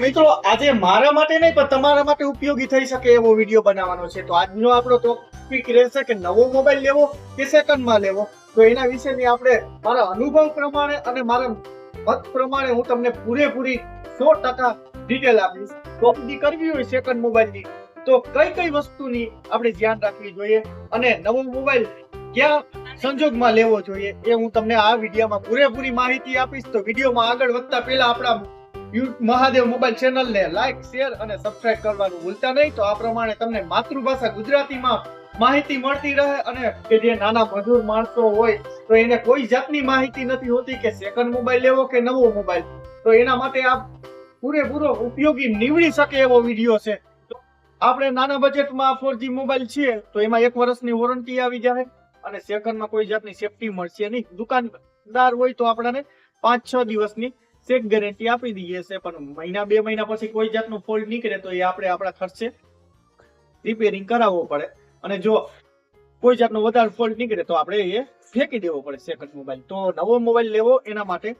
મિત્રો, આજે મારા માટે નહીં, પણ તમારા માટે ઉપયોગી થઈ શકે એવો વીડિયો બનાવવાનો છે. તો આજનો આપણો ટોપિક રહેશે કે નવો મોબાઈલ લેવો કે સેકન્ડમાં લેવો? તો એના વિશેની આપણે મારા અનુભવ પ્રમાણે અને મારા મત પ્રમાણે હું તમને પૂરેપૂરી સો ટકા ડિટેલ આપીશ. ખરીદી કરવી હોય સેકન્ડ મોબાઈલની તો કઈ કઈ વસ્તુની આપણે ધ્યાન રાખવી જોઈએ અને નવો મોબાઈલ ક્યાં સંજોગમાં લેવો જોઈએ એ હું તમને આ વિડીયોમાં પૂરેપૂરી માહિતી આપીશ. તો વિડીયોમાં આગળ વધતા પહેલા આપણા મહાદેવ મોબાઈલ ચેનલને લાઈક શેર અને સબસ્ક્રાઇબ કરવાનું ભૂલતા નહીં. તો આ પ્રમાણે તમને માતૃભાષા ગુજરાતીમાં માહિતી મળતી રહે અને કે જે નાના મજૂર માણસો હોય, તો એને કોઈ જાતની માહિતી નથી હોતી કે સેકન્ડ મોબાઈલ લેવો કે નવો મોબાઈલ તો એના માટે આ પૂરેપૂરો ઉપયોગી નીવડી શકે એવો વીડિયો છે. આપણે નાના બજેટમાં ફોરજી મોબાઈલ છે તો એમાં એક વર્ષની વોરંટી આવી જાય અને સેકન્ડમાં કોઈ જાતની સેફટી મળશે નહીં. દુકાનદાર હોય તો આપણને પાંચ છ દિવસની ચેક ગેરંટી આપી દઈએ છે, પણ મહિના, બે મહિના પછી કોઈ જાતનો ફોલ્ટ નીકળે તો એ આપણે આપણા ખર્ચે રિપેરિંગ કરાવવો પડે. અને જો કોઈ જાતનો વધારે ફોલ્ટ નીકળે તો આપણે એ ફેંકી દેવો પડે સેકન્ડ મોબાઈલ તો નવો મોબાઈલ લેવો એના માટે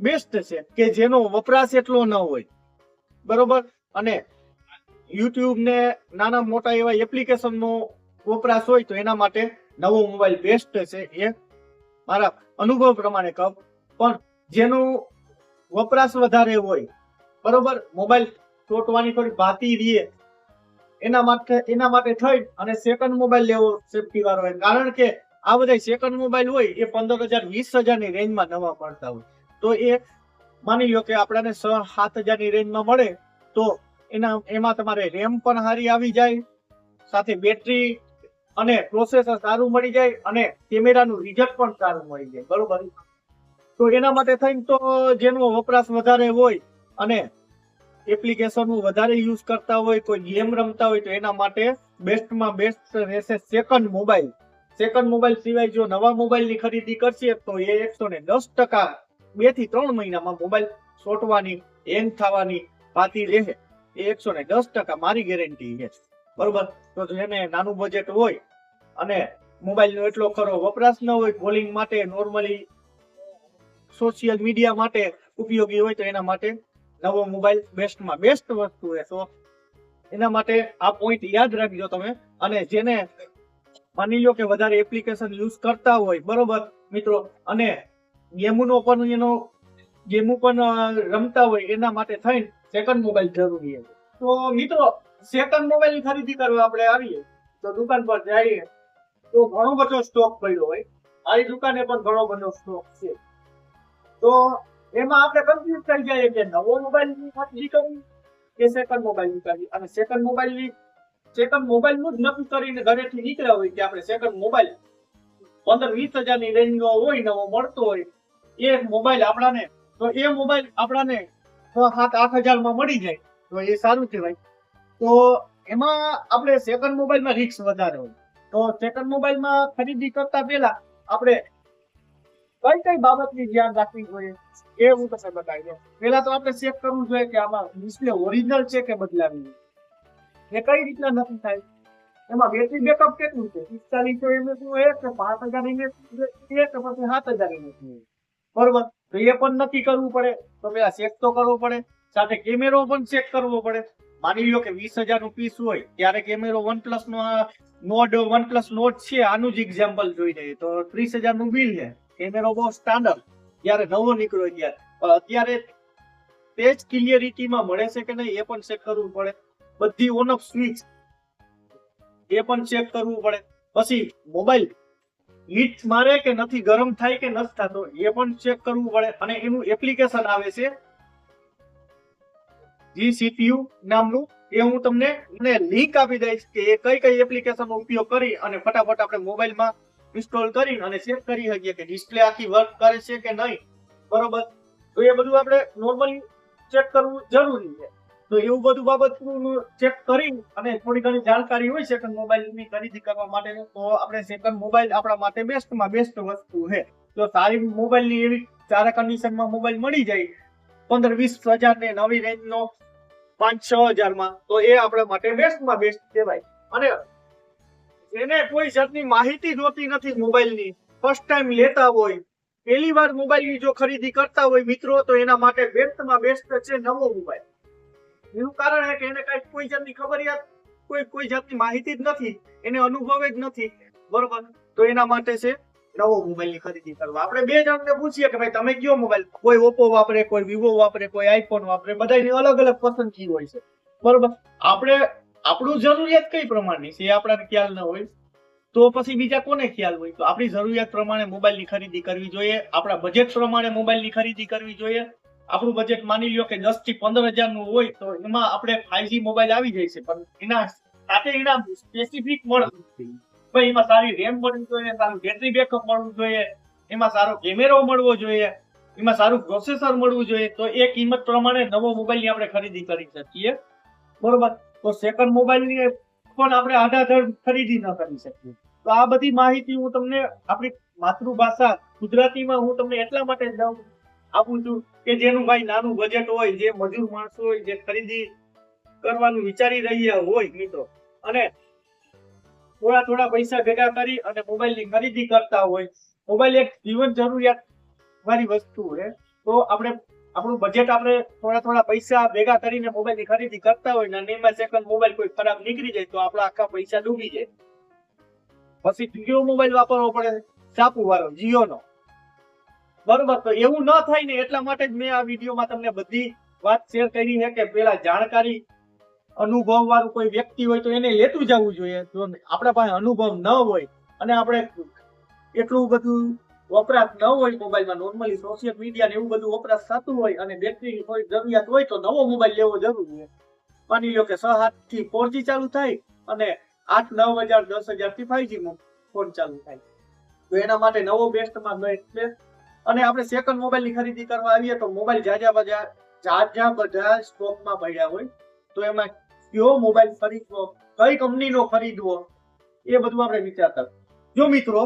બેસ્ટ છે કે જેનો વપરાશ એટલો ન હોય. બરોબર? અને યુટ્યુબ ને નાના મોટા એવા એપ્લિકેશન નો વપરાશ હોય તો એના માટે નવો મોબાઈલ બેસ્ટ છે એ મારા અનુભવ પ્રમાણે કહું. પણ જેનું વપરાશ વધારે હોય, બરોબર? મોબાઈલ તોટવાની થોડી ભાતી રહીએ એના માટે એના માટે થઈ અને સેકન્ડ મોબાઈલ લેવો સેફટી વાળો હોય. કારણ કે આ બધા સેકન્ડ મોબાઈલ હોય, એ પંદર હજાર વીસ હજારની રેન્જમાં નવા પડતા હોય. તો એ માની લો કે આપણને છ સાત હજારની રેન્જમાં મળે, તો એના, એમાં તમારે રેમ પણ સારી આવી જાય, સાથે બેટરી અને પ્રોસેસર સારું મળી જાય અને કેમેરાનું રિઝલ્ટ પણ સારું મળી જાય. બરોબર? તો એના માટે થઈને તો જેનો વપરાશ વધારે હોય અને એપ્લિકેશન વધારે યુઝ કરતા હોય, કોઈ ગેમ રમતા હોય, તો એના માટે બેસ્ટમાં બેસ્ટ રહેશે સેકન્ડ મોબાઈલ સેકન્ડ મોબાઈલ સિવાય જો નવા મોબાઈલની ખરીદી કરશે, તો એ એકસો ને દસ ટકા બેથી ત્રણ મહિનામાં મોબાઈલ સોટવાની હેંગ થવાની પાતી રહે. એ એકસો ને દસ ટકા મારી ગેરંટી છે. બરોબર? તો જેને નાનું બજેટ હોય અને મોબાઈલનો એટલો ખરો વપરાશ ન હોય કોલિંગ માટે નોર્મલી સોશિયલ મીડિયા માટે ઉપયોગી હોય તો એના માટે નવો મોબાઈલ બેસ્ટમાં બેસ્ટ વસ્તુ છે. તો એના માટે આ પોઈન્ટ યાદ રાખજો તમે. અને જેને માની લો કે વધારે એપ્લિકેશન યુઝ કરતા હોય, બરોબર? મિત્રો, અને ગેમનો પણ એનો ગેમો પણ રમતા હોય એના માટે થઈને સેકન્ડ મોબાઈલ જરૂરી છે. તો મિત્રો સેકન્ડ મોબાઈલ ખરીદી કરવા આપણે આવીએ. તો દુકાન પર જઈએ. તો ઘણો બધો સ્ટોક પડ્યો હોય. આ દુકાને પણ ઘણો બધો સ્ટોક છે. તો એમાં આપણે કન્ફ્યુઝ થઈ જાય કે નવો મોબાઈલની ખરીદી કરવી કે સેકન્ડ મોબાઈલ કરવી અને સેકન્ડ મોબાઈલ સેકન્ડ મોબાઈલનું જ નક્કી કરીને ઘરેથી નીકળ્યા હોય કે આપણે સેકન્ડ મોબાઈલ પંદર વીસ હજારની રેન્જ નો હોય, નવો મળતો હોય, એ મોબાઈલ આપણાને, તો એ મોબાઈલ આપણાને સાત, આઠ હજારમાં મળી જાય. તો એ સારું કહેવાય. તો એમાં આપણે સેકન્ડ મોબાઈલમાં રિસ્ક વધારે હોય. તો સેકન્ડ મોબાઈલમાં ખરીદી કરતા પહેલા આપણે કઈ કઈ બાબતની ધ્યાન રાખવી જોઈએ એ હું તમને બતાવી દઉં. પહેલા તો આપણે ચેક કરવું જોઈએ કે આમાં ડિસ્પ્લે ઓરિજિનલ છે કે બદલાવી એ કઈ રીતના નથી થાય? એમાં બેટરી બેકઅપ કેટલું છે? પિસ્તાલીસો એમએચનું એક પાંચ હજાર એમએચ એક પછી સાત હજાર એમએચ બરોબર? તો એ પણ નક્કી કરવું પડે. તો પેલા ચેક તો કરવો પડે. સાથે કેમેરો પણ ચેક કરવો પડે. માની લો કે વીસ હજારનું પીસ હોય, ત્યારે કેમેરો વન પ્લસ નો નોડ વન પ્લસ નોટ છે. આનું જ એક્ઝામ્પલ જોઈ લઈએ. તો ત્રીસ હજારનું બિલ છે. કેમેરો બહુ સ્ટાન્ડર્ડ જ્યારે નવો નીકળ્યો ત્યારે અત્યારે જ ક્લિયરિટીમાં મળે છે કે નહીં એ પણ ચેક કરવું પડે. બધી ઓન ઓફ સ્વિચ એ પણ ચેક કરવું પડે. પછી મોબાઈલ હીટ મારે કે નથી, ગરમ થાય કે નથી થતો, એ પણ ચેક કરવું પડે. અને એનું એપ્લિકેશન આવે છે જી સીપીયુ નામનું. એ હું તમને લિંક આપી દઈશ કે એ કઈ કઈ એપ્લિકેશનનો ઉપયોગ કરી અને ફટાફટ આપણે મોબાઈલમાં ઇન્સ્ટોલ કરી અને ચેક કરી શકીએ કે ડિસ્પ્લે આખી વર્ક કરે છે કે નહીં. બરોબર? તો એ બધું આપણે નોર્મલી ચેક કરવું જરૂરી છે. તો એવું બધું બાબત ચેક કરી અને થોડી ઘણી જાણકારી હોય સેકન્ડ મોબાઈલની ખરીદી કરવા માટે તો આપણે સેકન્ડ મોબાઈલ આપણા માટે બેસ્ટમાં બેસ્ટ વસ્તુ છે. તો સારી મોબાઈલની એવી સારા કન્ડિશનમાં મોબાઈલ મળી જાય. પંદર, વીસ હજાર ને નવી રેન્જનો પાંચ, છ હજારમાં તો એ આપણા માટે બેસ્ટમાં બેસ્ટ કહેવાય. અને જેને કોઈ જાતની માહિતી જોતી નથી મોબાઈલની. ફર્સ્ટ ટાઈમ લેતા હોય, પહેલી વાર મોબાઈલની જો ખરીદી કરતા હોય મિત્રો, તો એના માટે બેસ્ટમાં બેસ્ટ છે નવો મોબાઈલ. એનું કારણ એ કે એને કઈ કોઈ જાતની ખબરિયાત કોઈ કોઈ જાતની માહિતી જ નથી, એને અનુભવ જ નથી. બરોબર? તો એના માટે છે નવો મોબાઈલની ખરીદી કરવા. આપણે બે જણને પૂછીએ કે ભાઈ, તમે કયો મોબાઈલ? કોઈ ઓપ્પો વાપરે, કોઈ વિવો વાપરે, કોઈ આઈફોન વાપરે બધાની અલગ અલગ પસંદગી હોય છે. બરોબર? આપણે આપણું જરૂરિયાત કઈ પ્રમાણની છે? એ આપણને ખ્યાલ ન હોય, તો પછી બીજા કોને ખ્યાલ હોય? તો આપણી જરૂરિયાત પ્રમાણે મોબાઈલની ખરીદી કરવી જોઈએ. આપણા બજેટ પ્રમાણે મોબાઈલની ખરીદી કરવી જોઈએ. આપણું બજેટ માની લ્યો કે દસથી પંદર હજારનું હોય, તો એમાં આપણે ફાઈવજી મોબાઈલ આવી જાય છે. પણ એના સાથે એના સ્પેસિફિક મળવું ભાઈ, એમાં સારી રેમ મળવી જોઈએ, સારું બેટરી બેકઅપ મળવું જોઈએ, એમાં સારો કેમેરો મળવો જોઈએ, એમાં સારું પ્રોસેસર મળવું જોઈએ. તો એ કિંમત પ્રમાણે નવો મોબાઈલની આપણે ખરીદી કરી શકીએ. બરોબર? તો સેકન્ડ મોબાઈલની પણ આપણે આધાધડ ખરીદી ન કરી શકીએ. તો આ બધી માહિતી હું તમને આપણી માતૃભાષા ગુજરાતીમાં હું તમને એટલા માટે દઉં, આપું છું કે જેનું ભાઈ નાનું બજેટ હોય, જે મજૂર માણસો હોય, જે ખરીદી કરવાનું વિચારી રહ્યા હોય મિત્રો, અને થોડા થોડા પૈસા ભેગા કરી અને મોબાઈલની ખરીદી કરતા હોય. મોબાઈલ એક જીવન જરૂરિયાત વાળી વસ્તુ છે. તો આપણે આપણું બજેટ આપણે થોડા થોડા પૈસા ભેગા કરીને મોબાઈલની ખરીદી કરતા હોય ને સેકન્ડ મોબાઈલ કોઈ ખરાબ નીકળી જાય તો આપણા આખા પૈસા ડૂબી જાય. પછી કયો મોબાઈલ વાપરવો પડે સાપુ વાળો જીઓનો બરોબર, તો એવું ન થાય ને એટલા માટે જ મેં આ વિડીયોમાં તમને બધી વાત શેર કરી છે કે પેલા જાણકારી, અનુભવ વાળું કોઈ વ્યક્તિ હોય તો એને લેતું જવું જોઈએ. જો આપણા પાસે અનુભવ ન હોય અને આપણે એટલું બધું વપરાશ ન હોય મોબાઈલમાં નોર્મલી સોશિયલ મીડિયા ને એવું બધું વપરાશ થતું હોય અને બેટરી કોઈ જરૂરિયાત હોય તો નવો મોબાઈલ લેવો જરૂરી છે. માની લો કે છ હાથથી ફોરજી ચાલુ થાય અને આઠ, નવ હજાર, દસ હજારથી ફાઈવજી ફોન ચાલુ થાય. તો એના માટે નવો બેસ્ટમાં બેસ્ટ છે અને આપણે સેકન્ડ મોબાઈલની ખરીદી કરવા આવીએ તો મોબાઈલ જાજા બજા જાજા બધા સ્ટોકમાં પડ્યા હોય, તો એમાં કયો મોબાઈલ ખરીદવો, કઈ કંપનીનો ખરીદવો, એ બધું આપણે વિચારતા. જો મિત્રો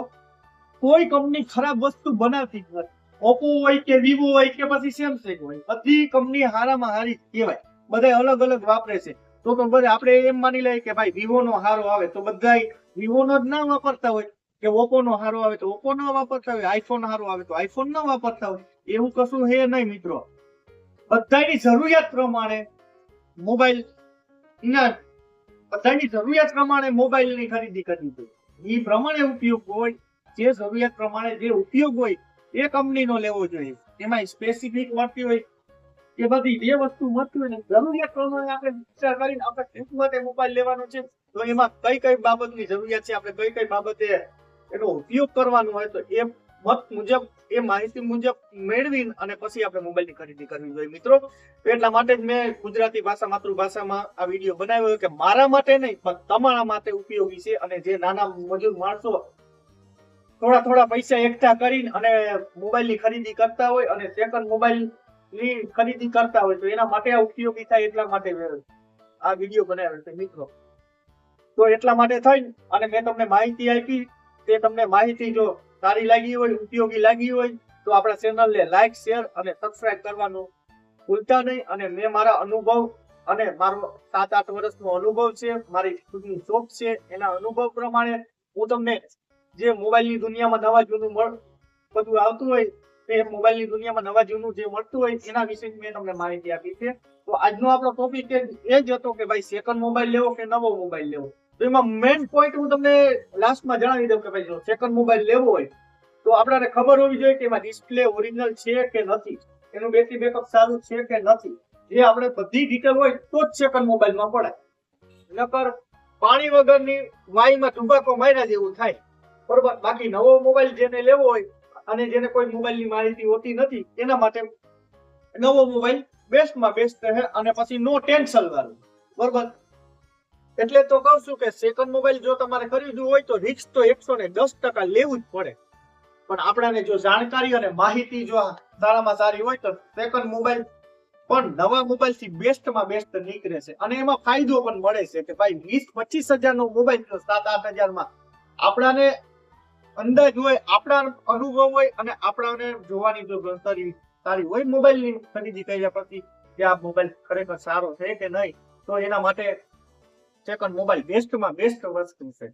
કોઈ કંપની ખરાબ વસ્તુ બનાવતી નથી. ઓપ્પો હોય કે વિવો હોય કે પછી સેમસંગ હોય. બધી કંપની હારામાં હારી કહેવાય. બધા અલગ અલગ વાપરે છે. તો પણ બધા આપણે એમ માની લઈએ કે ભાઈ વિવો નો હારો આવે તો બધા વિવો નો જ ના વાપરતા હોય કે ઓપ્પો નો હારો આવે તો ઓપ્પો નો વાપરતા હોય આઈફોન હારો આવે તો આઈફોન ના વાપરતા હોય. એવું કશું હે નહીં મિત્રો. બધાની જરૂરિયાત પ્રમાણે મોબાઈલ ના બધાની જરૂરિયાત પ્રમાણે મોબાઈલની ખરીદી કરવી જોઈએ. એ પ્રમાણે ઉપયોગ હોય જે જરૂરિયાત પ્રમાણે જે ઉપયોગ હોય એ કંપનીનો લેવો જોઈએ. એમાં સ્પેસિફિક મળતી હોય એ બધી જે વસ્તુ મળતી હોય ને જરૂરિયાત પ્રમાણે આપણે વિચાર કરીને આપણે ટ્રીપ માટે મોબાઈલ લેવાનો છે, તો એમાં કઈ કઈ બાબતની જરૂરિયાત છે, આપણે કઈ કઈ બાબતે એનો ઉપયોગ કરવાનો હોય તો એ મત મુજબ, એ માહિતી મુજબ મેળવી અને પછી આપણે મોબાઈલની ખરીદી કરવી જોઈએ. મિત્રો એટલા માટે જ મેં ગુજરાતી ભાષા માતૃભાષામાં આ વીડિયો બનાવ્યો કે મારા માટે નહીં, પણ તમારા માટે ઉપયોગી છે અને જે નાના મજૂર માણસો થોડા થોડા પૈસા એકઠા કરીને અને મોબાઈલની ખરીદી કરતા હોય અને સેકન્ડ મોબાઈલની ખરીદી કરતા હોય તો એના માટે ઉપયોગી થાય એટલા માટે આ વીડિયો બનાવ્યો છે મિત્રો. તો એટલા માટે થઈ અને મેં તમને માહિતી આપી, તે તમને માહિતી જો સારી લાગી હોય, ઉપયોગી લાગી હોય, તો આપણા ચેનલને લાઈક શેર અને સબસ્ક્રાઇબ કરવાનું ભૂલતા નહીં. અને મેં મારા અનુભવ અને મારો સાત આઠ વર્ષનો અનુભવ છે, મારી ખુદની શોખ છે, એના અનુભવ પ્રમાણે હું તમને જે મોબાઈલની દુનિયામાં નવા જૂનું બધું આવતું હોય તે મોબાઈલની દુનિયામાં નવા જૂનું જે મળતું હોય, એના વિશે મેં તમને માહિતી આપી છે. તો આજનો આપણો ટોપિક એ જ હતો કે ભાઈ સેકન્ડ મોબાઈલ લેવો કે નવો મોબાઈલ લેવો? તો એમાં મેઇન પોઈન્ટ હું તમને લાસ્ટમાં જણાવી દઉં કે ભાઈ જો સેકન્ડ મોબાઈલ લેવો હોય, તો આપણને ખબર હોવી જોઈએ કે એમાં ડિસ્પ્લે ઓરિજિનલ છે કે નથી. એનું બેટરી બેકઅપ સારું છે કે નથી. જે આપણે બધી ડિટેલ હોય, તો જ સેકન્ડ મોબાઈલમાં પડે નકર પાણી વગરની વાઈમાં ટુબાકો માર્યા જેવું થાય. બરોબર બાકી નવો મોબાઈલ જેને લેવો હોય અને જેને કોઈ મોબાઈલની માહિતી હોતી નથી, એના માટે નવો મોબાઈલ બેસ્ટમાં બેસ્ટ રહે અને પછી નો ટેન્શન વાળું. બરોબર એટલે તો કહું છું કે સેકન્ડ મોબાઈલ જો તમારે ખરીદવું હોય તો રિક્સ તો એકસો ને દસ ટકા લેવું જ પડે. પણ આપણાને જો જાણકારી અને માહિતી જો સારામાં સારી હોય તો સેકન્ડ મોબાઈલ પણ નવા મોબાઈલથી બેસ્ટમાં બેસ્ટ નીકળે છે. અને એમાં ફાયદો પણ મળે છે કે ભાઈ વીસ પચીસ હજાર નો મોબાઈલ સાત આઠ હજારમાં આપણાને અંદાજ હોય, આપણા અનુભવ હોય અને આપણાને જોવાની જો ગણતરી સારી હોય મોબાઈલની ખરીદી કર્યા પછી કે આ મોબાઈલ ખરેખર સારો છે કે નહીં, તો એના માટે સેકન્ડ મોબાઈલ બેસ્ટમાં બેસ્ટ વસ્તુ છે.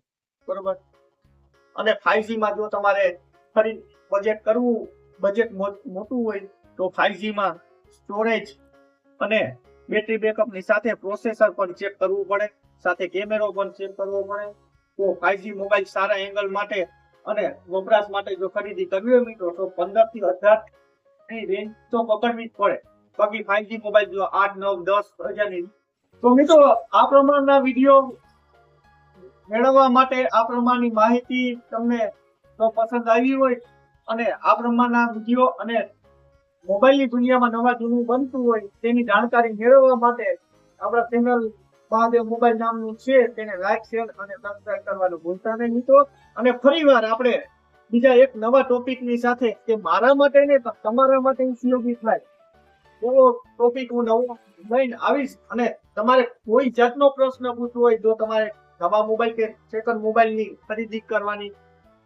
બરોબર? અને ફાઈવજી માં જો તમારે ખરીદ બજેટ કરવું બજેટ મોટું હોય, તો ફાઈવજી માં સ્ટોરેજ અને બેટરી બેકઅપની સાથે પ્રોસેસર પણ ચેક કરવું પડે, સાથે કેમેરો પણ ચેક કરવો પડે. તો ફાઈવજી મોબાઈલ સારા એંગલ માટે અને વપરાશ માટે જો ખરીદી કરવી હોય મિત્રો, તો પંદરથી અઢારની રેન્જ તો પકડવી જ પડે. બાકી ફાઈવજી મોબાઈલ જો આઠ, નવ, દસ હજારની, તો મિત્રો, આ પ્રમાણના વીડિયો મેળવવા માટે આ પ્રમાણની માહિતી તમને તો પસંદ આવી હોય અને આ પ્રમાણના વીડિયો અને મોબાઈલની દુનિયામાં નવા જૂનું બનતું હોય તેની જાણકારી મેળવવા માટે આપણા ચેનલ મહાદેવ મોબાઈલ નામનું છે, તેને લાઈક શેર અને સબસ્ક્રાઇબ કરવાનું ભૂલતા નહીં મિત્રો. અને ફરીવાર આપણે બીજા એક નવા ટોપિકની સાથે કે મારા માટે ને તમારા માટે ઉપયોગી થાય. એવો ટોપિક હું નવો લઈને આવીશ અને તમારે કોઈ જાતનો પ્રશ્ન પૂછવો હોય, જો તમારે નવા મોબાઈલ કે સેકન્ડ મોબાઈલની ખરીદી કરવાની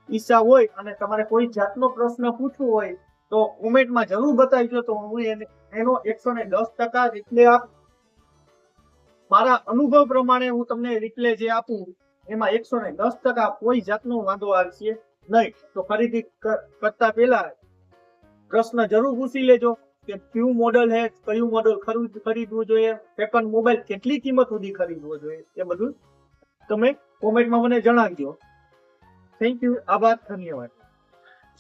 ઈચ્છા હોય અને તમારે કોઈ જાતનો પ્રશ્ન પૂછવો હોય, તો કોમેન્ટમાં જરૂર બતાવજો. તો હું એને, એનો એકસો ને દસ ટકા રિપ્લે આપ. મારા અનુભવ પ્રમાણે હું તમને રિપ્લે જે આપું, એમાં એકસો ને દસ ટકા કોઈ જાતનો વાંધો આવશે નહીં. તો ખરીદી કરતા પહેલા પ્રશ્ન જરૂર પૂછી લેજો કે કયું મોડલ હે કયું મોડલ ખરીદ, ખરીદવું જોઈએ સેકન્ડ મોબાઈલ કેટલી કિંમત સુધી ખરીદવો જોઈએ, એ બધું તમે કોમેન્ટમાં મને જણાવજો. થેન્ક યુ આભાર, ધન્યવાદ.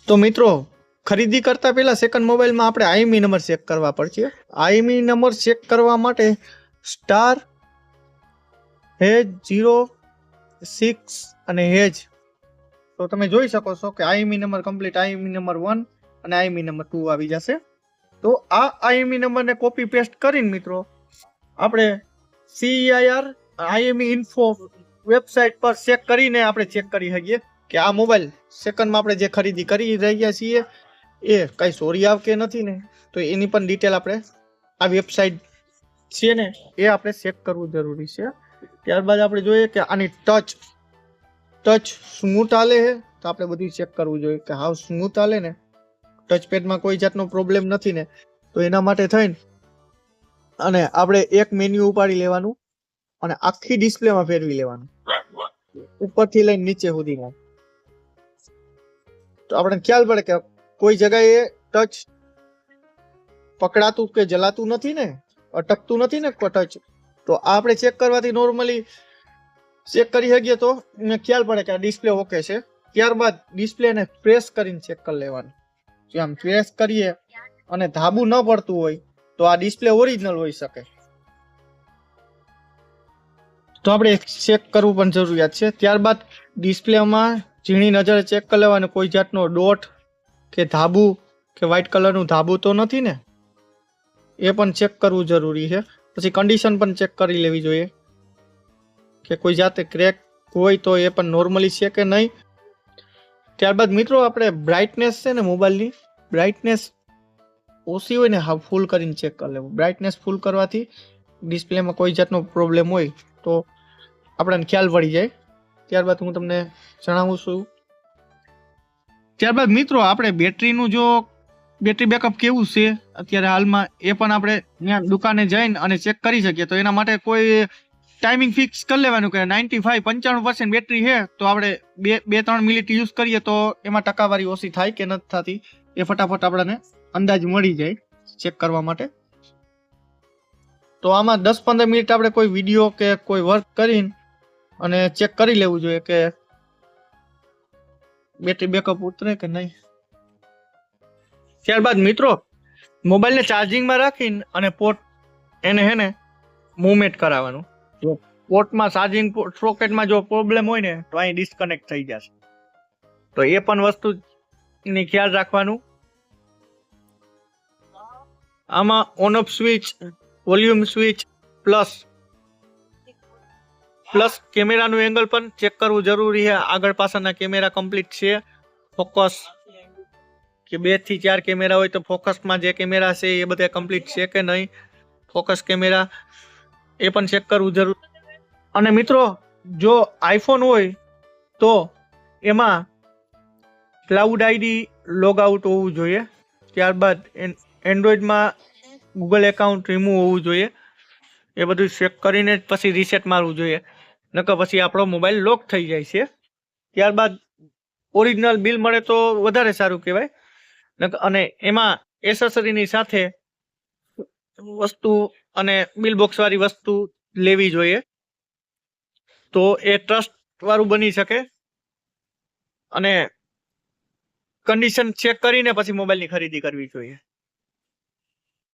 તો મિત્રો, ખરીદી કરતા પહેલા સેકન્ડ મોબાઈલમાં આપણે આઈમી નંબર ચેક કરવા પડશે. આઈમી નંબર ચેક કરવા માટે સ્ટાર હેજ જીરો સિક્સ અને હેજ. તો તમે જોઈ શકો છો કે IMEI number complete IMEI number one અને આઈમી નંબર ટુ આવી જશે. તો આ આઈએમઈ નંબરને કોપી પેસ્ટ કરીને મિત્રો, આપણે સીઆઈઆર આઈએમઈ ઇન્ફો વેબસાઇટ પર ચેક કરીને આપણે ચેક કરી શકીએ કે આ મોબાઈલ સેકન્ડમાં આપણે જે ખરીદી કરી રહ્યા છીએ, એ કાંઈ સોરી આવ કે નથી ને? તો એની પણ ડિટેલ આપણે આ વેબસાઇટ છે ને, એ આપણે ચેક કરવું જરૂરી છે. ત્યારબાદ આપણે જોઈએ કે આની ટચ ટચ સ્મૂથ આલે છે. તો આપણે બધું ચેક કરવું જોઈએ કે હાવ સ્મૂથ આલે ને. ટચ પેડમાં કોઈ જાતનો પ્રોબ્લેમ નથી ને. તો એના માટે થઈને અને આપણે એક મેન્યુ ઉપાડી લેવાનું અને આખી ડિસ્પ્લેમાં ફેરવી લેવાનું. ઉપરથી લઈને નીચે સુધીમાં. તો આપણે ખ્યાલ પડે કે કોઈ જગ્યાએ ટચ પકડાતું કે જલાતું નથી ને? અટકતું નથી ને ટચ? તો આ આપણે ચેક કરવાથી નોર્મલી ચેક કરી શકીએ તો મને ખ્યાલ પડે કે આ ડિસ્પ્લે ઓકે છે. ત્યારબાદ ડિસ્પ્લેને પ્રેસ કરીને ચેક કરી લેવાનું. જો આમ પ્રેસ કરીએ અને ધાબુ ન પડતું હોય તો આ ડિસ્પ્લે ઓરિજિનલ હોઈ શકે. તો આપણે ચેક કરવું પણ જરૂરિયાત છે. ત્યારબાદ ડિસ્પ્લેમાં ઝીણી નજરે ચેક કરી લેવાનું. કોઈ જાતનો ડોટ કે ધાબુ કે વ્હાઇટ કલરનું ધાબુ તો નથી ને? એ પણ ચેક કરવું જરૂરી છે. પછી કન્ડિશન પણ ચેક કરી લેવી જોઈએ. કે કોઈ જાતે ક્રેક હોય તો એ પણ નોર્મલી છે કે નહીં. ત્યારબાદ મિત્રો આપણે બ્રાઇટનેસ છે ને મોબાઈલની બ્રાઇટનેસ ઓછી હોય ને હા ફૂલ કરીને ચેક કરી લેવું. બ્રાઇટનેસ ફૂલ કરવાથી ડિસ્પ્લેમાં કોઈ જાતનો પ્રોબ્લેમ હોય તો આપણને ખ્યાલ પડી જાય. ત્યારબાદ હું તમને જણાવું છું. ત્યારબાદ મિત્રો, આપણે બેટરીનું જો બેટરી બેકઅપ કેવું છે? અત્યારે હાલમાં એ પણ આપણે ત્યાં દુકાને જઈને અને ચેક કરી શકીએ. તો એના માટે કોઈ ટાઈમિંગ ફિક્સ કરી લેવાનું કે નાઇન્ટી ફાઈવ પંચાણું પર્સન્ટ બેટરી છે, તો આપણે બે બે, ત્રણ મિનિટ યુઝ કરીએ તો એમાં ટકાવારી ઓછી થાય કે નથી થતી. એ ફટાફટ આપણને અંદાજ મળી જાય ચેક કરવા માટે. તો આમાં દસ પંદર મિનિટ આપણે કોઈ વીડિયો કે કોઈ વર્ક કરીને અને ચેક કરી લેવું જોઈએ કે બેટરી બેકઅપ ઉતરે કે નહીં. ત્યારબાદ મિત્રો મોબાઈલને ચાર્જિંગમાં રાખીને અને પોર્ટ એને હે ને મૂવમેન્ટ કરાવવાનું. જો પોર્ટમાં ચાર્જિંગ સોકેટમાં જો પ્રોબ્લેમ હોય ને, તો અહીં ડિસ્કનેક્ટ થઈ જશે. તો એ પણ વસ્તુની ખ્યાલ રાખવાનું. આમાં on off switch volume switch plus plus કેમેરાનું એંગલ પણ ચેક કરવું જરૂરી છે. આગળ પાછળના કેમેરા કમ્પ્લીટ છે. ફોકસ કે બેથી ચાર કેમેરા હોય તો ફોકસમાં જે કેમેરા છે એ બધા કમ્પ્લીટ છે કે નહીં? ફોકસ કેમેરા એ પણ ચેક કરવું જરૂર. અને મિત્રો, જો આઈફોન હોય તો એમાં ક્લાઉડ આઈડી લોગ આઉટ હોવું જોઈએ. ત્યારબાદ એન્ડ્રોઈડમાં ગૂગલ એકાઉન્ટ રિમૂવ હોવું જોઈએ. એ બધું ચેક કરીને જ પછી રીસેટ મારવું જોઈએ. નકર પછી આપણો મોબાઈલ લોક થઈ જાય છે. ત્યારબાદ ઓરિજિનલ બિલ મળે તો વધારે સારું કહેવાય. અને એમાં એસેસરીની સાથે વસ્તુ અને બિલ બોક્સ વાળી વસ્તુ લેવી જોઈએ. તો એ ટ્રસ્ટ વાળું બની શકે. અને કન્ડિશન ચેક કરીને પછી મોબાઈલની ખરીદી કરવી જોઈએ.